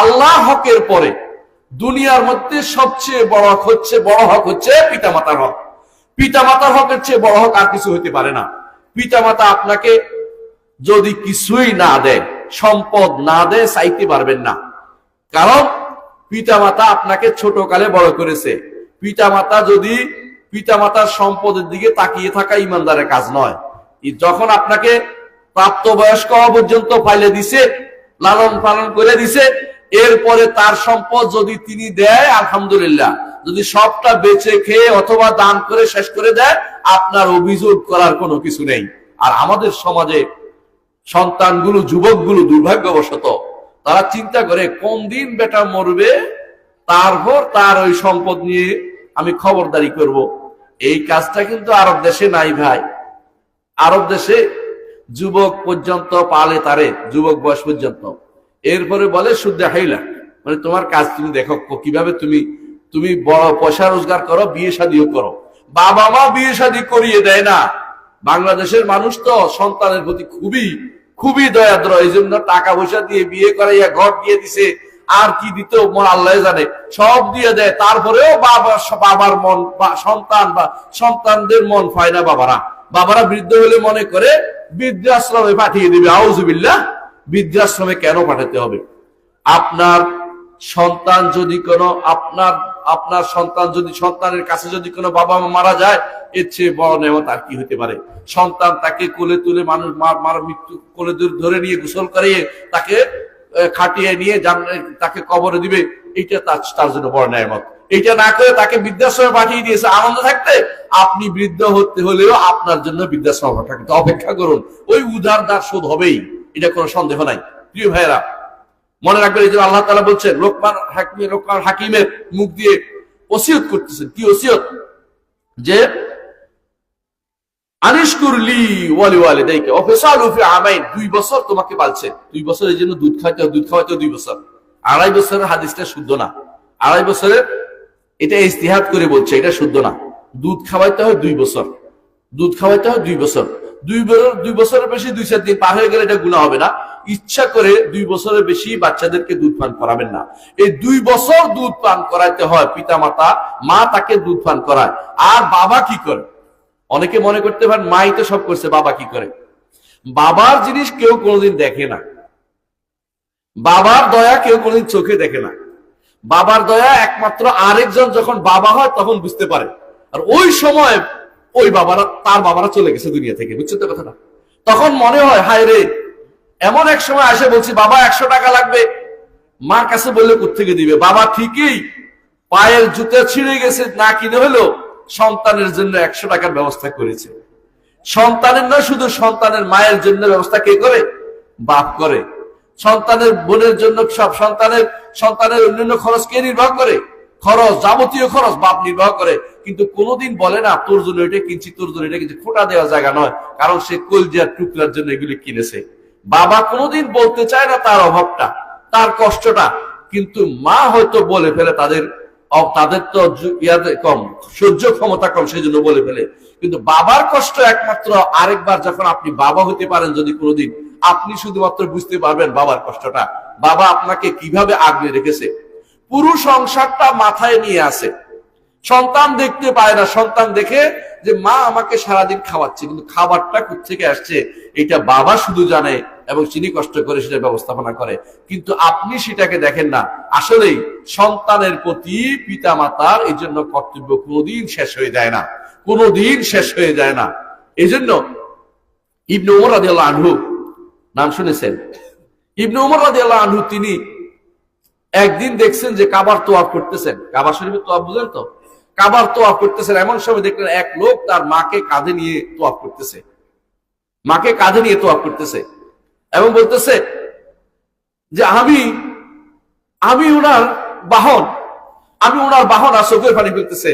আল্লাহ হকের পরে দুনিয়ার মধ্যে সবচেয়ে বড় হক হচ্ছে, বড় হক হচ্ছে পিতামাতার হক। পিতা পিতামাতার হকের চেয়ে বড় হক আর কিছু হইতে পারে না। পিতামাতা আপনাকে যদি কিছুই না দেয়, সম্পদ না দেয়, চাইতে পারবেন না। কারণ পিতামাতা আপনাকে ছোট কালে বড় করেছে। পিতামাতা যদি পিতামাতার সম্পদের দিকে তাকিয়ে থাকা ইমানদারের কাজ নয় যখন আপনাকে প্রাপ্তবয়স্ক হওয়া পর্যন্ত ফাইলে দিছে লালন পালন করে দিছে এরপরে তার সম্পদ যদি তিনি দেয়, আলহামদুলিল্লাহ। যদি সবটা বেচে খেয়ে অথবা দান করে শেষ করে দেয়, আপনার অভিযোগ করার কোনো কিছু নেই। আর আমাদের সমাজে সন্তানগুলো, যুবকগুলো দুর্ভাগ্যবশত, তারা চিন্তা করে, কোন দিন বেটা মরবে তারপর তার ওই সম্পদ নিয়ে আমি খবরদারি করব। এই কাজটা কিন্তু আরব দেশে নাই ভাই। আরব দেশে যুবক পর্যন্ত পালে তারে, যুবক বয়স পর্যন্ত। এরপরে বলে, শুদ্ধ হাইলা। মানে তোমার কাজ তুমি দেখো, কীভাবে তুমি তুমি বড় পয়সা রোজগার করো, বিয়ে শাদিও করো। বাবা মা বিয়ে শাদী করিয়ে দেয় না। বাংলাদেশের মানুষ তো সন্তানের প্রতি খুবই খুবই দয়াদ্র। এই জন্য টাকা পয়সা দিয়ে বিয়ে করাইয়া ঘর দিয়ে দিছে। আর কি দিত, মন আল্লাহ জানে। সব দিয়ে দেয়, তারপরেও বাবা, বাবার মন বা সন্তান বা সন্তানদের মন পায় না বাবারা। বাবারা বৃদ্ধ হলে মনে করে, বৃদ্ধাশ্রমে পাঠিয়ে দিবে। আউজুবিল্লাহ বৃদ্ধাশ্রমে কেন পাঠাতে হবে? আপনার সন্তান যদি কোনো আপনার আপনার সন্তান যদি সন্তানের কাছে যদি কোনো বাবা মা মারা যায়, এর চেয়ে বড় নেমত আর কি হতে পারে? সন্তান তাকে কোলে তুলে মানুষ মৃত্যু কোলে ধরে নিয়ে, গোসল করিয়ে তাকে খাটিয়ে নিয়ে তাকে কবরে দিবে, এইটা তার জন্য বড় নেমত এইটা না করে তাকে বৃদ্ধাশ্রমে পাঠিয়ে দিয়েছে, আনন্দ থাকতে? আপনি বৃদ্ধ হতে হলেও আপনার জন্য বৃদ্ধাশ্রম থাকতে অপেক্ষা করুন। ওই উদার দার শোধ হবেই। এটা কোনো সন্দেহ নাই। প্রিয় ভাইয়েরা, মনে রাখবেন এই যে আল্লাহ তালা বলছেন লোকমান হাকিম, লোকমান হাকিমের মুখ দিয়ে ওসিয়ত করতেছেন। কি ওসিয়ত? যে আনিশকুরলি ওয়ালি উফি আমাইন, দুই বছর তোমাকে পালছে। দুই বছর এই জন্য দুধ খাইতে দুধ খাওয়াইতে দুই বছর। আড়াই বছরের হাদিসটা শুদ্ধ না। আড়াই বছরের এটা ইস্তিহাদ করে বলছে, এটা শুদ্ধ না। দুধ খাওয়াইতে হয় দুই বছর। দুধ খাওয়াইতে হয় দুই বছর। দুই দুই বছরের বেশি, দুই চার দিন পার হয়ে গেলে এটা গুণা হবে না। ইচ্ছা করে দুই বছরের বেশি বাচ্চাদেরকে দুধ পান করাবেন না। এই দুই বছর দুধ পান করাইতে হয় পিতা মাতা মা তাকে দুধ পান করায়। আর বাবা কি করে? অনেকে মনে করতে পারেন, মাই তো সব করছে, বাবা কি করে? বাবার জিনিস কেউ কোনোদিন দেখে না। বাবার দয়া কেউ কোনোদিন চোখে দেখে না। বাবার দয়া একমাত্র আরেকজন যখন বাবা হয়, তখন বুঝতে পারে। আর ওই সময় ওই বাবারা, তার বাবারা চলে গেছে দুনিয়া থেকে, বুঝছেন তো কথাটা? তখন মনে হয়, হায় রে, এমন এক সময় আসে বলছি, বাবা, একশো টাকা লাগবে। মার কাছে বললে কোথেকে দিবে? বাবা, ঠিকই, পায়ের জুতা ছিঁড়ে গেছে, না কিনে হলো, সন্তানের জন্য একশো টাকার ব্যবস্থা করেছে। সন্তানের নয়, শুধু সন্তানের মায়ের জন্য ব্যবস্থা কে করে? বাপ করে। সন্তানের বোনের জন্য সব সন্তানের সন্তানের অন্যান্য খরচ কে নির্বাহ করে? খরচ, যাবতীয় খরচ বাপ নির্বাহ করে। কিন্তু কোনোদিন বলে না, তোর জন্য এটা কিনছি, তোর জন্য এটা কিনছি। ফোটা দেওয়া জায়গা নয়, কারণ সে কলজিয়ার টুকরার জন্য এগুলি কিনেছে। বাবা কোনোদিন বলতে চায় না তার অভাবটা, তার কষ্টটা, কিন্তু মা হয়তো বলে ফেলে তাদের তাদের তো ইয়াতে কম, সহ্য ক্ষমতা কম সেই জন্য বলে ফেলে। কিন্তু বাবার কষ্ট একমাত্র আরেকবার যখন আপনি বাবা হতে পারেন যদি কোনোদিন, আপনি শুধুমাত্র বুঝতে পারবেন বাবার কষ্টটা। বাবা আপনাকে কীভাবে আগলে রেখেছে? পুরো সংসারটা মাথায় নিয়ে আসে। সন্তান দেখতে পায় না, সন্তান দেখে যে মা আমাকে সারাদিন খাওয়াচ্ছে, কিন্তু খাবারটা থেকে আসছে? এটা বাবা শুধু জানে এবং চিনি কষ্ট করে সেটা ব্যবস্থাপনা করে। কিন্তু আপনি সেটাকে দেখেন না। আসলেই সন্তানের প্রতি পিতা মাতার এই জন্য কর্তব্য কোনোদিন শেষ হয়ে যায় না। কোনোদিন শেষ হয়ে যায় না। এই জন্য ইবনে উমর রাদিয়াল্লাহু আনহু নাম শুনেছেন? ইবনে উমর রাদিয়াল্লাহু আনহু তিনি একদিন দেখছেন যে কাবার তোয়াফ করতেছেন। কাবার শরীফে তোয়াফ বুঝেন তো? কাবার তোয়াফ করতেছেন। এমন সময় দেখলেন এক লোক তার মাকে কাঁধে নিয়ে তোয়াফ করতেছে। মাকে কাঁধে নিয়ে তোয়াফ করতেছে এবং বলতেছে যে, আমি আমি ওনার বাহন। আমি ওনার বাহন আর চোখের পানি ফেলতেছে।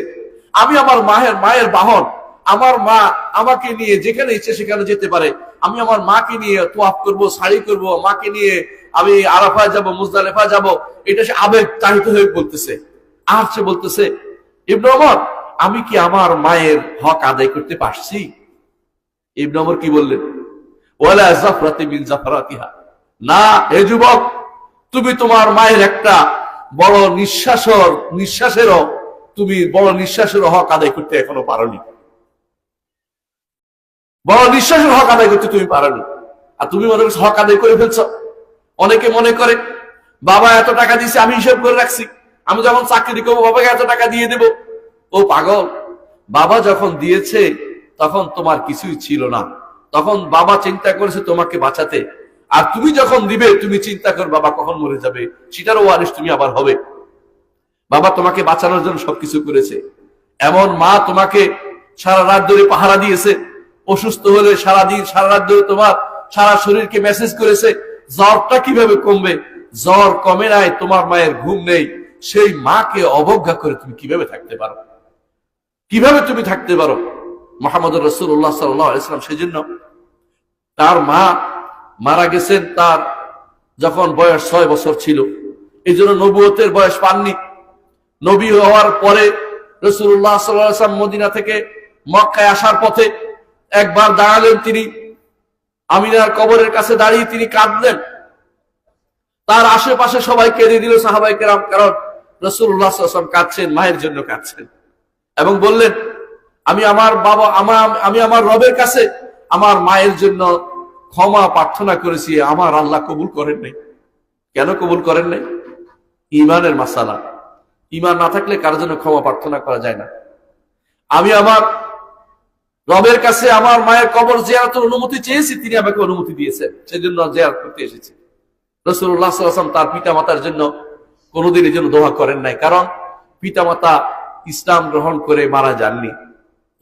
আমি আমার মায়ের মায়ের বাহন। আমার মা আমাকে নিয়ে যেখানে ইচ্ছে সেখানে যেতে পারে। আমি আমার মাকে নিয়ে তোয়াফ করব, শাড়ি করব, মাকে নিয়ে আমি আরাফায় যাব মুজদালেফা যাব, এটা সে আবেগ চাহিত হয়ে বলতেছে। আর সে বলতেছে, ইবনে ওমর, আমি কি আমার মায়ের হক আদায় করতে পারছি? ইবনে ওমর কি বললেন? ওয়ালা জাফরাতি মিন জাফরাতিহা। না হে যুবক, তুমি তোমার মায়ের একটা বড় নিঃশ্বাসর, নিঃশ্বাসেরও, তুমি বড় নিঃশ্বাসেরও হক আদায় করতে এখনও পারোনি। বড় নিঃশ্বাসের হক আদায় করতে তুমি পারোনি। আর তুমি মনে করছ হক আদায় করে ফেলছ? অনেকে মনে করে, বাবা, এত টাকা দিয়েছে, আমি হিসাব করে রাখছি। আমি যখন চাকরি করব, বাবাকে এত টাকা দিয়ে দেব। ও পাগল। বাবা যখন দিয়েছে, তখন তোমার কিছুই ছিল না। তখন বাবা চিন্তা করেছে তোমাকে বাঁচাতে। আর তুমি যখন দিবে, তুমি চিন্তা কর বাবা কখন মরে যাবে? সেটারও ওয়ারিস তুমি আবার হবে। বাবা তোমাকে বাঁচানোর জন্য সবকিছু করেছে। এমন মা তোমাকে সারা রাত ধরে পাহারা দিয়েছে। অসুস্থ হলে সারা দিন সারা রাত ধরে তোমার সারা শরীরকে মেসেজ করেছে। জ্বরটা কীভাবে কমবে? জ্বর কমে নাই, তোমার মায়ের ঘুম নেই। সেই মাকে অবজ্ঞা করে তুমি কীভাবে থাকতে পারো? কীভাবে তুমি থাকতে পারো? মোহাম্মদ রসুল্লাহ সাল্লাম সেজন্য তার মা মারা গেছেন, তার যখন বয়স ছয় বছর ছিল। এই জন্য নবুয়তের বয়স পাননি। নবী হওয়ার পরে রসুল্লাহ সাল্লাম মদিনা থেকে মক্কায় আসার পথে একবার দাঁড়ালেন তিনি। আমিনার কবরের কাছে দাঁড়িয়ে তিনি কাঁদলেন। তার আশেপাশে সবাই কেঁদে দিল সাহাবাই কেরাম, কারণ রসুল্লাহ কাঁদছেন, মায়ের জন্য কাঁদছেন। এবং বললেন, আমি আমার বাবা আমার আমি আমার রবের কাছে আমার মায়ের জন্য ক্ষমা প্রার্থনা করেছি, আমার আল্লাহ কবুল করেন নাই। কেন কবুল করেন নাই? ইমানের মাসালা। ইমান না থাকলে কারোর জন্য ক্ষমা প্রার্থনা করা যায় না। আমি আমার রবের কাছে আমার মায়ের কবর জিয়ারতের অনুমতি চেয়েছি, তিনি আমাকে অনুমতি দিয়েছেন। সেই জন্য জিয়ারত করতে এসেছি। রসুল্লাহ তার পিতা মাতার জন্য কোনোদিন এই জন্য দোয়া করেন নাই, কারণ পিতা মাতা ইসলাম গ্রহণ করে মারা যাননি।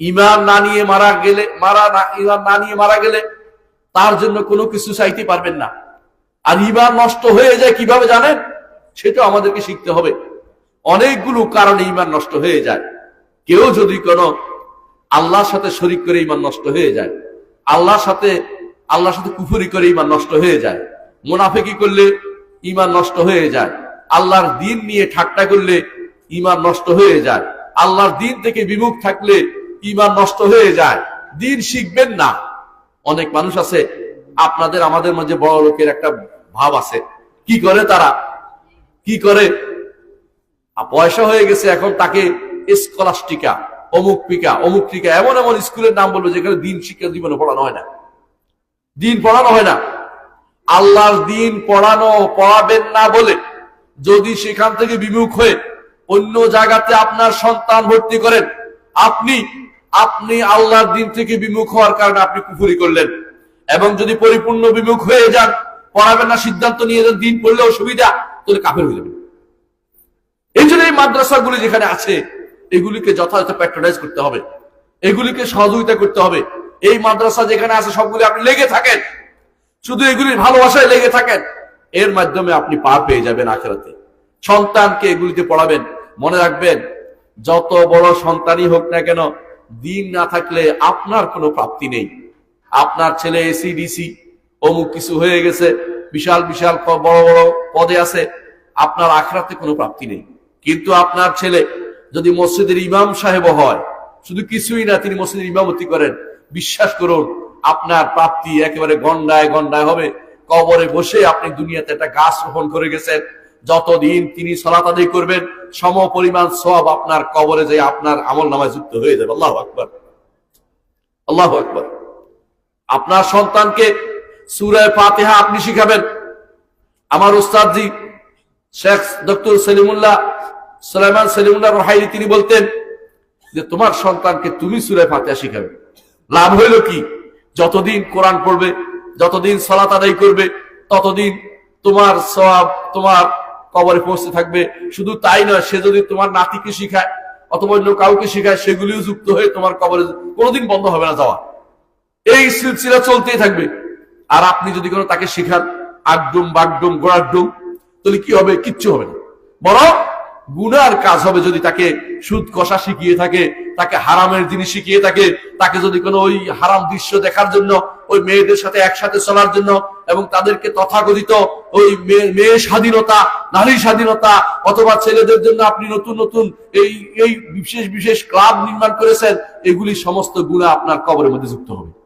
ইমান না নিয়ে মারা গেলে, মারা না ইমান না নিয়ে মারা গেলে তার জন্য কোনো কিছু চাইতে পারবেন না। আর ইমান নষ্ট হয়ে যায় কীভাবে জানেন? সেটা আমাদেরকে শিখতে হবে। অনেকগুলো কারণে ইমান নষ্ট হয়ে যায়। কেউ যদি কোনো আল্লাহর সাথে শরিক করে ইমান নষ্ট হয়ে যায়। আল্লাহর সাথে আল্লাহর সাথে কুফুরি করে ইমান নষ্ট হয়ে যায়। মুনাফেকি করলে ইমান নষ্ট হয়ে যায়। আল্লাহর দিন নিয়ে ঠাট্টা করলে ইমান নষ্ট হয়ে যায়। আল্লাহর দিন থেকে বিমুখ থাকলে ইমান নষ্ট হয়ে যায়। দিন শিখবেন না। অনেক মানুষ আছে, আপনাদের, আমাদের মাঝে বড় লোকের একটা ভাব আছে। কি করে তারা? কি করে? পয়সা হয়ে গেছে, এখন তাকে স্কলাস্টিকা অমুক পিকা, অমুক টিকা এমন এমন স্কুলের নাম বলব যেখানে দিন শিক্ষা জীবনে পড়ানো হয় না। দিন পড়ানো হয় না। আল্লাহর দিন পড়ানো পড়াবেন না বলে যদি সেখান থেকে বিমুখ হয়ে অন্য জায়গাতে আপনার সন্তান ভর্তি করেন, আপনি আপনি আল্লাহর দিন থেকে বিমুখ হওয়ার কারণে আপনি কুফুরি করলেন। এবং যদি পরিপূর্ণ বিমুখ হয়ে যান, পড়াবেন না, সিদ্ধান্ত নিয়ে যান, দিন পড়লে অসুবিধা তাহলে কাফের হয়ে যাবেন এই জন্য এই মাদ্রাসাগুলি যেখানে আছে এগুলিকে যথাযথ প্যাট্রোনাইজ করতে হবে। এগুলিকে সহযোগিতা করতে হবে। এই মাদ্রাসা যেখানে আছে, সবগুলি আপনি লেগে থাকেন। শুধু এগুলির ভালোবাসায় লেগে থাকেন। এর মাধ্যমে আপনি পার পেয়ে যাবেন আখেরাতে। সন্তানকে এগুলিতে পড়াবেন। মনে রাখবেন, যত বড় সন্তানই হোক না কেন, দিন না থাকলে আপনার কোনো প্রাপ্তি নেই। আপনার ছেলে এসি ডিসি অমুক কিছু হয়ে গেছে, বিশাল বিশাল বড় বড় পদে আছে, আপনার আখরাতে কোনো প্রাপ্তি নেই। কিন্তু আপনার ছেলে যদি মসজিদের ইমাম সাহেব হয়, শুধু কিছুই না, তিনি মসজিদের ইমামতি করেন। বিশ্বাস করুন, আপনার প্রাপ্তি একেবারে গন্ডায় গন্ডায় হবে। কবরে বসে আপনি দুনিয়াতে একটা গাছ রোপণ করে গেছেন। যতদিন তিনি সলাত আদায় করবেন, সম পরিমাণ সব আপনার কবরে যে আপনার আমল নামায় যুক্ত হয়ে যাবে। আল্লাহ আকবর। আল্লাহ আকবর। আপনার সন্তানকে সুরায় ফাতেহা আপনি শিখাবেন। আমার উস্তাদজি, Sheikh doctor Salimullah Sulaiman Salimullah Ruhaili তিনি বলতেন যে, তোমার সন্তানকে তুমি সুরায় ফাতেহা শিখাবে। লাভ হইল কি? যতদিন কোরআন পড়বে, যতদিন সলাত আদায় করবে, ততদিন তোমার সব তোমার কবরে পৌঁছতে থাকবে। শুধু তাই নয়, সে যদি তোমার নাতিকে শিখায় অথবা অন্য কাউকে শিখায়, সেগুলিও যুক্ত হয়ে তোমার কবরে কোনোদিন বন্ধ হবে না যাওয়া। এই সিলসিলা চলতেই থাকবে। আর আপনি যদি কোনো তাকে শিখান আগডুম বাগডুম গোড়াডুম তাহলে কি হবে? কিচ্ছু হবে না। বরং গুনার কাজ হবে যদি তাকে সুদ কষা শিখিয়ে থাকে, তাকে হারামের জিনিস শিখিয়ে থাকে, তাকে যদি কোনো ওই হারাম দৃশ্য দেখার জন্য, ওই মেয়েদের সাথে একসাথে চলার জন্য এবং তাদেরকে তথাকথিত ওই মেয়ে স্বাধীনতা, নারী স্বাধীনতা অথবা ছেলেদের জন্য আপনি নতুন নতুন এই এই বিশেষ বিশেষ ক্লাব নির্মাণ করেছেন, এগুলি সমস্ত গুণা আপনার কবরের মধ্যে যুক্ত হবে।